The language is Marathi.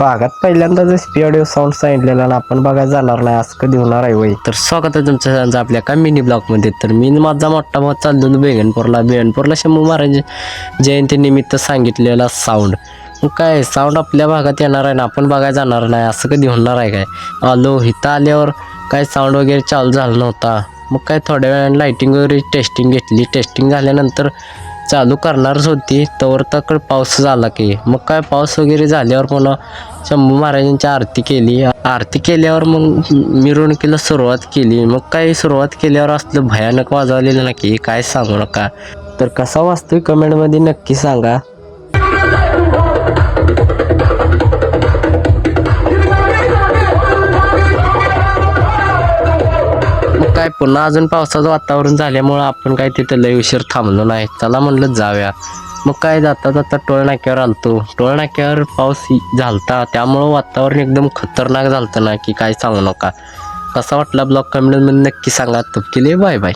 भागात पहिल्यांदा जे स्पीड साऊंड सांगितलेला ना आपण बघायला जाणार नाही असं कधी होणार आहे वय? तर स्वागत आहे तुमच्या आपल्या का मिनी ब्लॉकमध्ये तर मी माझा मोठा भाऊ चाललेलो बेगनपूरला. बेगनपूरला शंभू महाराज जयंतीनिमित्त सांगितलेला साऊंड मग काय साऊंड आपल्या भागात येणार आहे ना आपण बघायला जाणार नाही असं कधी होणार आहे काय? आलो इथं आल्यावर काय साऊंड वगैरे चालू झाला नव्हता. मग काय थोड्या वेळाने लाईटिंग वगैरे टेस्टिंग घेतली. टेस्टिंग झाल्यानंतर चालू करणारच होती. तवर तकड पाऊस झाला की. मग काय पाऊस वगैरे झाल्यावर पुन्हा शंभू महाराजांची आरती केली. आरती केल्यावर मग मिरवणुकीला सुरुवात केली. मग काय सुरुवात केल्यावर असलं भयानक वाजवलेलं ना की काय सांगू नका. तर कसा वाचतोय कमेंटमध्ये नक्की सांगा. काय पुन्हा अजून पावसाचं वातावरण झाल्यामुळं आपण काय तिथं लय उशीर थांबलो नाही. चला म्हणलं जाऊया. मग काय जाता जाता टोळ नाक्यावर आलतो. टोळ नाक्यावर पाऊस झालता. त्यामुळं वातावरण एकदम खतरनाक झालतं ना की काय सांगू नका. कसा वाटला ब्लॉग? कमेंटमध्ये नक्की सांगा. तपकिले बाय बाय.